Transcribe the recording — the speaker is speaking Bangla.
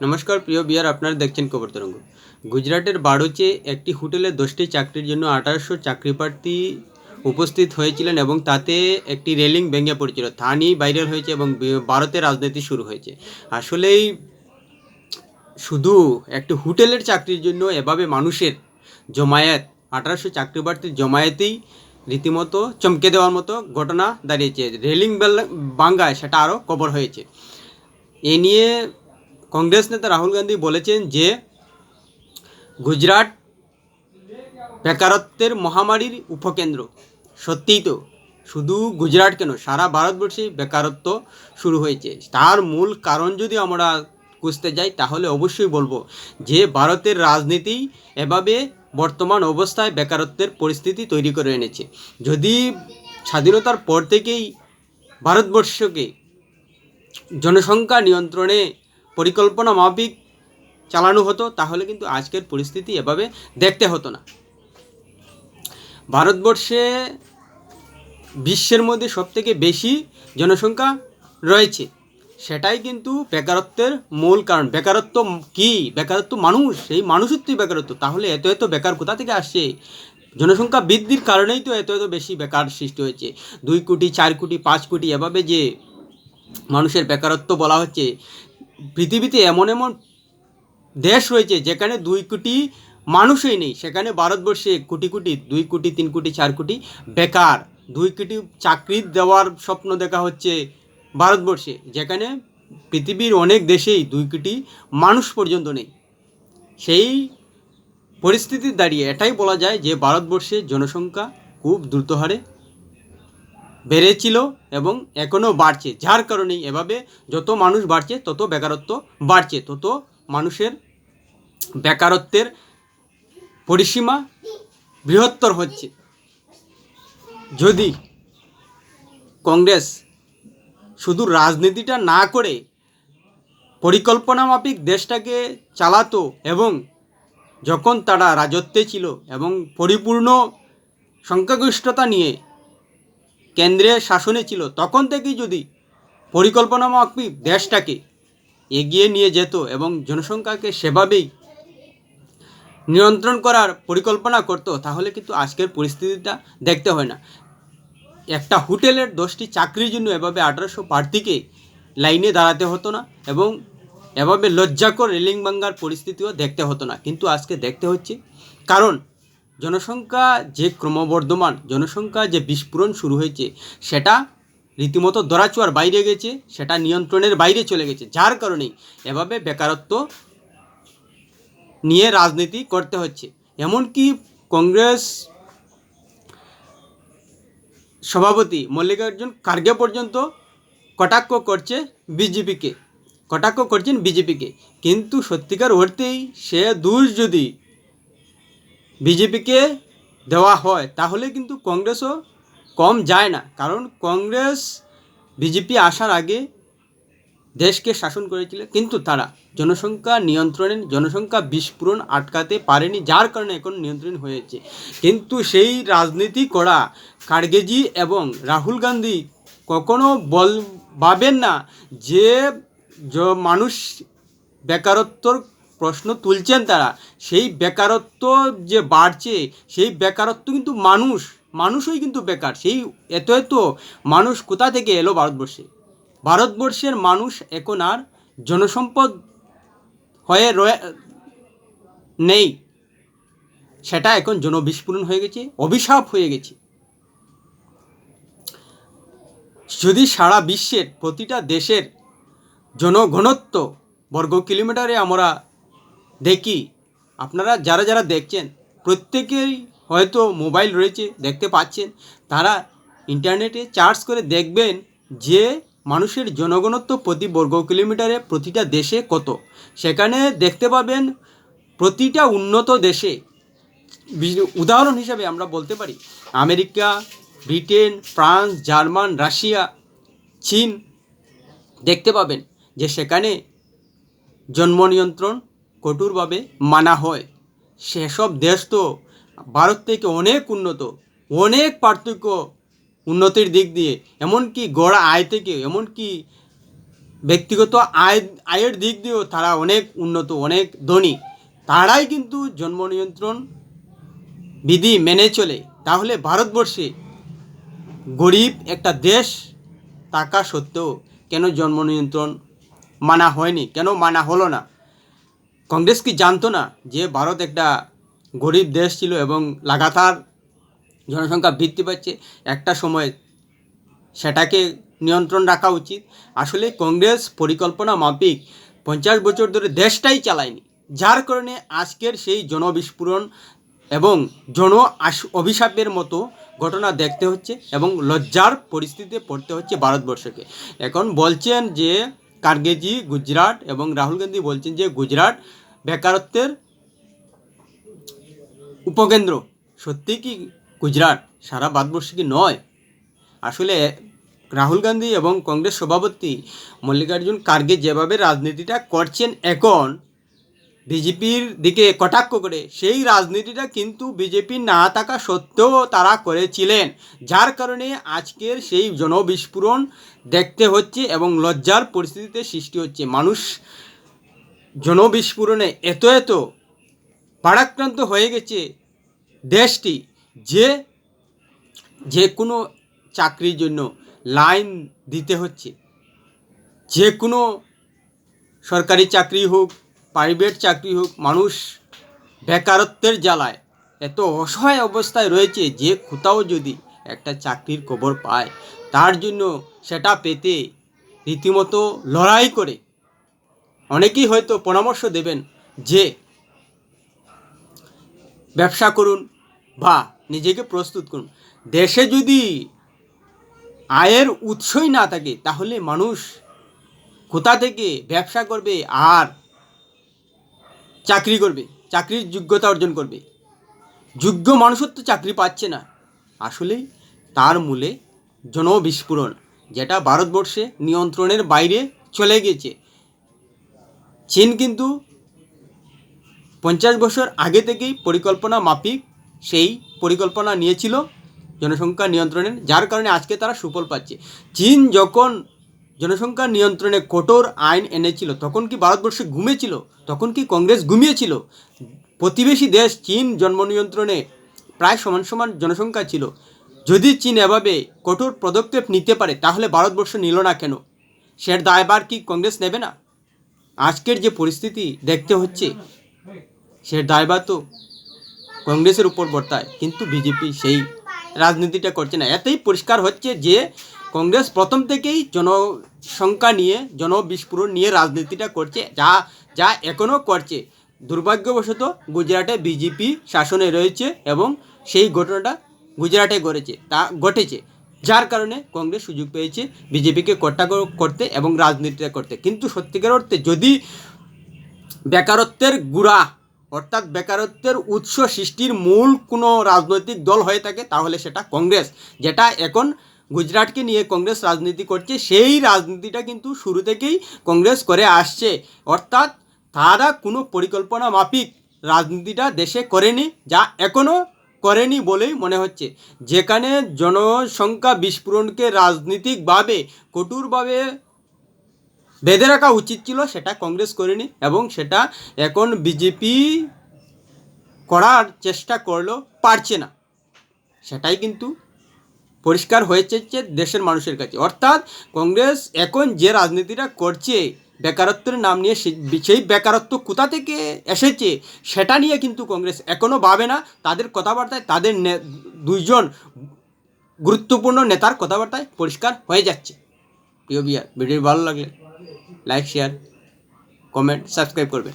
নমস্কার, প্রিয় বিয়ার, আপনারা দেখছেন খবর তরঙ্গ। গুজরাটের বাড়ুচে একটি হোটেলে দশটি চাকরির জন্য আঠারোশো চাকরি প্রার্থী উপস্থিত হয়েছিলেন এবং তাতে একটি রেলিং ভেঙে পড়েছিল। তা নিয়েই ভাইরাল হয়েছে এবং ভারতে রাজনীতি শুরু হয়েছে। আসলেই শুধু একটি হোটেলের চাকরির জন্য এভাবে মানুষের জমায়েত, আঠারোশো চাকরি প্রার্থীর জমায়েতেই রীতিমতো চমকে দেওয়ার মতো ঘটনা দাঁড়িয়েছে। রেলিং বাঙ্গায় সেটা আরও কবর হয়েছে। এ নিয়ে কংগ্রেস নেতা রাহুল গান্ধী বলেছেন যে, গুজরাট বেকারত্বের মহামারীর উপকেন্দ্র। সত্যিই তো, শুধু গুজরাট কেন, সারা ভারতবর্ষে বেকারত্ব শুরু হয়েছে। তার মূল কারণ যদি আমরা খুঁজতে যাই, তাহলে অবশ্যই বলব যে, ভারতের রাজনীতি এভাবে বর্তমান অবস্থায় বেকারত্বের পরিস্থিতি তৈরি করে এনেছে। যদি স্বাধীনতার পর থেকেই ভারতবর্ষকে জনসংখ্যা নিয়ন্ত্রণে পরিকল্পনা মাফিক চালানো হতো, তাহলে কিন্তু আজকের পরিস্থিতি এভাবে দেখতে হতো না। ভারতবর্ষে বিশ্বের মধ্যে সবথেকে বেশি জনসংখ্যা রয়েছে, সেটাই কিন্তু বেকারত্বের মূল কারণ। বেকারত্ব কি? বেকারত্ব মানুষ, সেই মানুষত্বই বেকারত্ব। তাহলে এত এত বেকার কোথা থেকে আসছে? জনসংখ্যা বৃদ্ধির কারণেই তো এত এত বেশি বেকার সৃষ্টি হয়েছে। দুই কোটি, চার কোটি, পাঁচ কোটি, এভাবে যে মানুষের বেকারত্ব বলা হচ্ছে পৃথিবীতে এমন এমন দেশ রয়েছে যেখানে দুই কোটি মানুষই নেই। সেখানে ভারতবর্ষে কোটি কোটি, দুই কোটি, তিন কোটি, চার কোটি বেকার। দুই কোটি চাকরি দেওয়ার স্বপ্ন দেখা হচ্ছে ভারতবর্ষে, যেখানে পৃথিবীর অনেক দেশেই দুই কোটি মানুষ পর্যন্ত নেই। সেই পরিস্থিতি দাঁড়িয়ে এটাই বলা যায় যে ভারতবর্ষের জনসংখ্যা খুব দ্রুত হারে বেড়েছিল এবং এখনও বাড়ছে। যার কারণেই এভাবে যত মানুষ বাড়ছে, তত বেকারত্ব বাড়ছে, তত মানুষের বেকারত্বের পরিসীমা বৃহত্তর হচ্ছে। যদি কংগ্রেস শুধু রাজনীতিটা না করে পরিকল্পনা মাফিক দেশটাকে চালাতো এবং যখন তারা রাজত্বে ছিল এবং পরিপূর্ণ সংখ্যাগরিষ্ঠতা নিয়ে কেন্দ্রের শাসনে ছিল, তখন থেকেই যদি পরিকল্পনা মাফিক দেশটাকে এগিয়ে নিয়ে যেত এবং জনসংখ্যাকে সেভাবেই নিয়ন্ত্রণ করার পরিকল্পনা করতো, তাহলে কিন্তু আজকের পরিস্থিতিটা দেখতে হয় না। একটা হোটেলের দশটি চাকরির জন্য এভাবে আঠারোশো প্রার্থীকে লাইনে দাঁড়াতে হতো না এবং এভাবে লজ্জাকর রেলিং ভাঙ্গার পরিস্থিতিও দেখতে হতো না। কিন্তু আজকে দেখতে হচ্ছে, কারণ জনসংখ্যা যে ক্রমবর্ধমান, জনসংখ্যা যে বিস্ফোরণ শুরু হয়েছে, সেটা রীতিমতো দরাচুয়ার বাইরে গেছে, সেটা নিয়ন্ত্রণের বাইরে চলে গেছে। যার কারণেই এভাবে বেকারত্ব নিয়ে রাজনীতি করতে হচ্ছে। এমনকি কংগ্রেস সভাপতি মল্লিকার্জুন খার্গে পর্যন্ত কটাক্ষ করছে বিজেপিকে, কটাক্ষ করছেন বিজেপিকে। কিন্তু সত্যিকার অর্থেই সে দোষ যদি বিজেপিকে দেওয়া হয়, তাহলে কিন্তু কংগ্রেসও কম যায় না। কারণ কংগ্রেস বিজেপি আসার আগে দেশকে শাসন করেছিল, কিন্তু তারা জনসংখ্যা নিয়ন্ত্রণে, জনসংখ্যা বিস্ফোরণ আটকাতে পারেনি, যার কারণে এখন নিয়ন্ত্রণ হয়েছে। কিন্তু সেই রাজনীতি করা খাড়গেজি এবং রাহুল গান্ধী কখনো বল, ভাবেন না যে, মানুষ বেকারত্বর প্রশ্ন তুলছেন তারা, সেই বেকারত্ব যে বাড়ছে, সেই বেকারত্ব কিন্তু মানুষ, মানুষই কিন্তু বেকার, সেই এত এত মানুষ কোথা থেকে এলো ভারতবর্ষে? ভারতবর্ষের মানুষ এখন আর জনসম্পদ হয়ে রয়ে, নেই। সেটা এখন জনবিস্ফোরণ হয়ে গেছে, অভিশাপ হয়ে গেছে। যদি সারা বিশ্বের প্রতিটা দেশের জনঘনত্ব বর্গ কিলোমিটারে আমরা দেখি, আপনারা যারা যারা দেখছেন, প্রত্যেকেই হয়তো মোবাইল রয়েছে, দেখতে পাচ্ছেন। তারা ইন্টারনেটে চার্জ করে দেখবেন যে মানুষের জনগণত্ব প্রতি বর্গ কিলোমিটারে প্রতিটা দেশে কত। সেখানে দেখতে পাবেন প্রতিটা উন্নত দেশে। উদাহরণ হিসাবে আমরা বলতে পারি, America, Britain, France, German, Russia, চীন। দেখতে পাবেন যে সেখানে জন্ম নিয়ন্ত্রণ কঠোরভাবে মানা হয়। সেসব দেশ তো ভারত থেকে অনেক উন্নত, অনেক পার্থক্য উন্নতির দিক দিয়ে, এমনকি গড়া আয় থেকে, এমনকি ব্যক্তিগত আয়, আয়ের দিক দিয়েও তারা অনেক উন্নত, অনেক ধনী। তারাই কিন্তু জন্ম নিয়ন্ত্রণ বিধি মেনে চলে। তাহলে ভারতবর্ষে গরিব একটা দেশ থাকা সত্ত্বেও কেন জন্ম নিয়ন্ত্রণ মানা হয়নি? কেন মানা হলো না? কংগ্রেস কি জানতো না যে ভারত একটা গরিব দেশ ছিল এবং লাগাতার জনসংখ্যা বৃদ্ধি পাচ্ছে? একটা সময় সেটাকে নিয়ন্ত্রণ রাখা উচিত। আসলে কংগ্রেস পরিকল্পনা মাফিক পঞ্চাশ বছর ধরে দেশটাই চালায়নি। যার কারণে আজকের সেই জনবিস্ফোরণ এবং জন অভিশাপের মতো ঘটনা দেখতে হচ্ছে এবং লজ্জার পরিস্থিতিতে পড়তে হচ্ছে ভারতবর্ষকে। এখন বলছেন যে কার্গেজি, গুজরাট এবং রাহুল গান্ধী বলছেন যে গুজরাট বেকারত্বের উপকেন্দ্র। সত্যি কি গুজরাট সারা ভারতবর্ষে কি নয়? আসলে রাহুল গান্ধী এবং কংগ্রেস সভাপতি মল্লিকার্জুন কার্গে যেভাবে রাজনীতিটা করছেন এখন বিজেপির দিকে কটাক্ষ করে, সেই রাজনীতিটা কিন্তু বিজেপি না থাকা সত্ত্বেও তারা করেছিলেন, যার কারণে আজকের সেই জনবিস্ফোরণ দেখতে হচ্ছে এবং লজ্জার পরিস্থিতিতে সৃষ্টি হচ্ছে। মানুষ জনবিস্ফোরণে এত এত পারাক্রান্ত হয়ে গেছে দেশটি যে যে কোনো চাকরির জন্য লাইন দিতে হচ্ছে। যে কোনো সরকারি চাকরি হোক প্রাইভেট চাকরি হোক, মানুষ বেকারত্বের জ্বালায়। এত অসহায় অবস্থায় রয়েছে যে কোথাও যদি একটা চাকরির খবর পায়, তার জন্য সেটা পেতে রীতিমতো লড়াই করে। অনেকেই হয়তো পরামর্শ দেবেন যে ব্যবসা করুন বা নিজেকে প্রস্তুত করুন। দেশে যদি আয়ের উৎসই না থাকে, তাহলে মানুষ কোথা থেকে ব্যবসা করবে আর চাকরি করবে, চাকরির যোগ্যতা অর্জন করবে। যোগ্য মানুষের তো চাকরি পাচ্ছে না। আসলেই তার মূলে জনবিস্ফোরণ, যেটা ভারতবর্ষে নিয়ন্ত্রণের বাইরে চলে গেছে। চীন কিন্তু পঞ্চাশ বছর আগে থেকেই পরিকল্পনা মাফিক, সেই পরিকল্পনা নিয়েছিল জনসংখ্যা নিয়ন্ত্রণের, যার কারণে আজকে তারা সুফল পাচ্ছে। চীন যখন জনসংখ্যা নিয়ন্ত্রণে কঠোর আইন এনেছিল, তখন কি ভারতবর্ষে ঘুমিয়েছিল তখন কি কংগ্রেস ঘুমিয়েছিল? প্রতিবেশী দেশ চীন জন্ম নিয়ন্ত্রণে প্রায় সমান সমান জনসংখ্যা ছিল। যদি চীন এভাবে কঠোর পদক্ষেপ নিতে পারে, তাহলে ভারতবর্ষ নিল না কেন? সের দায়বার কি কংগ্রেস নেবে না? আজকের যে পরিস্থিতি দেখতে হচ্ছে সে দায়ভার তো কংগ্রেসের উপর বর্তায়, কিন্তু বিজেপি সেই রাজনীতিটা করছে না। এতেই পরিষ্কার হচ্ছে যে কংগ্রেস প্রথম থেকেই জনসংখ্যা নিয়ে, জনবিস্ফোরণ নিয়ে রাজনীতিটা করছে, যা যা এখনও করছে। দুর্ভাগ্যবশত গুজরাটে বিজেপি শাসনে রয়েছে এবং সেই ঘটনাটা গুজরাটে ঘটেছে, তা ঘটেছে। যার কারণে কংগ্রেস সুযোগ পেয়েছে বিজেপিকে কট্টা করতে এবং রাজনীতিটা করতে। কিন্তু সত্যিকার অর্থে যদি বেকারত্বের গুড়া, অর্থাৎ বেকারত্বের উৎস সৃষ্টির মূল কোনো রাজনৈতিক দল হয়ে থাকে, তাহলে সেটা কংগ্রেস। যেটা এখন গুজরাটকে নিয়ে কংগ্রেস রাজনীতি করছে, সেই রাজনীতিটা কিন্তু শুরু থেকেই কংগ্রেস করে আসছে। অর্থাৎ তারা কোনো পরিকল্পনা মাফিক রাজনীতিটা দেশে করেনি, যা এখনও করেনি বলেই মনে হচ্ছে। যেখানে জনসংখ্যা বিস্ফোরণকে রাজনীতিকভাবে, কঠোরভাবে বেঁধে রাখা উচিত ছিল, সেটা কংগ্রেস করেনি এবং সেটা এখন বিজেপি করার চেষ্টা করলেও পারছে না। সেটাই কিন্তু পরিষ্কার হয়েছে যে দেশের মানুষের কাছে। অর্থাৎ কংগ্রেস এখন যে রাজনীতিটা করছে, বেকারত্বের নাম নিয়ে সেই বেকারত্ব কোথা থেকে এসেছে সেটা নিয়ে কিন্তু কংগ্রেস এখনও ভাবে না। তাদের কথাবার্তায় তাদের দুইজন গুরুত্বপূর্ণ নেতার কথাবার্তায় পরিষ্কার হয়ে যাচ্ছে। প্রিয় বিয়ার ভিডিও ভালো লাগলে লাইক শেয়ার কমেন্ট সাবস্ক্রাইব করবেন।